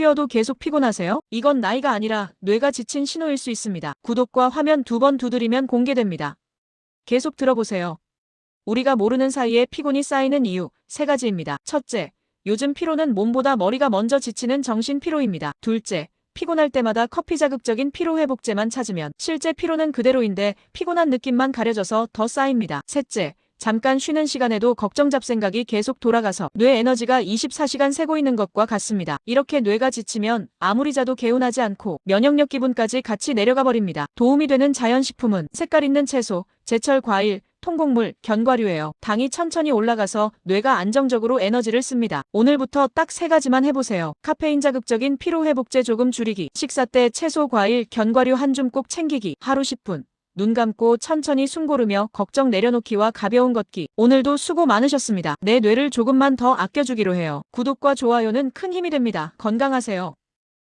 쉬어도 계속 피곤하세요? 이건 나이가 아니라 뇌가 지친 신호일 수 있습니다. 구독과 화면 두 번 두드리면 공개됩니다. 계속 들어보세요. 우리가 모르는 사이에 피곤이 쌓이는 이유 세 가지입니다. 첫째, 요즘 피로는 몸보다 머리가 먼저 지치는 정신 피로입니다. 둘째, 피곤할 때마다 커피 자극적인 피로회복제만 찾으면 실제 피로는 그대로인데 피곤한 느낌만 가려져서 더 쌓입니다. 셋째, 잠깐 쉬는 시간에도 걱정 잡생각이 계속 돌아가서 뇌 에너지가 24시간 새고 있는 것과 같습니다. 이렇게 뇌가 지치면 아무리 자도 개운하지 않고 면역력 기분까지 같이 내려가 버립니다. 도움이 되는 자연식품은 색깔 있는 채소, 제철 과일, 통곡물, 견과류예요. 당이 천천히 올라가서 뇌가 안정적으로 에너지를 씁니다. 오늘부터 딱 세 가지만 해보세요. 카페인 자극적인 피로회복제 조금 줄이기, 식사 때 채소, 과일, 견과류 한 줌 꼭 챙기기, 하루 10분. 눈 감고 천천히 숨 고르며 걱정 내려놓기와 가벼운 걷기. 오늘도 수고 많으셨습니다. 내 뇌를 조금만 더 아껴주기로 해요. 구독과 좋아요는 큰 힘이 됩니다. 건강하세요.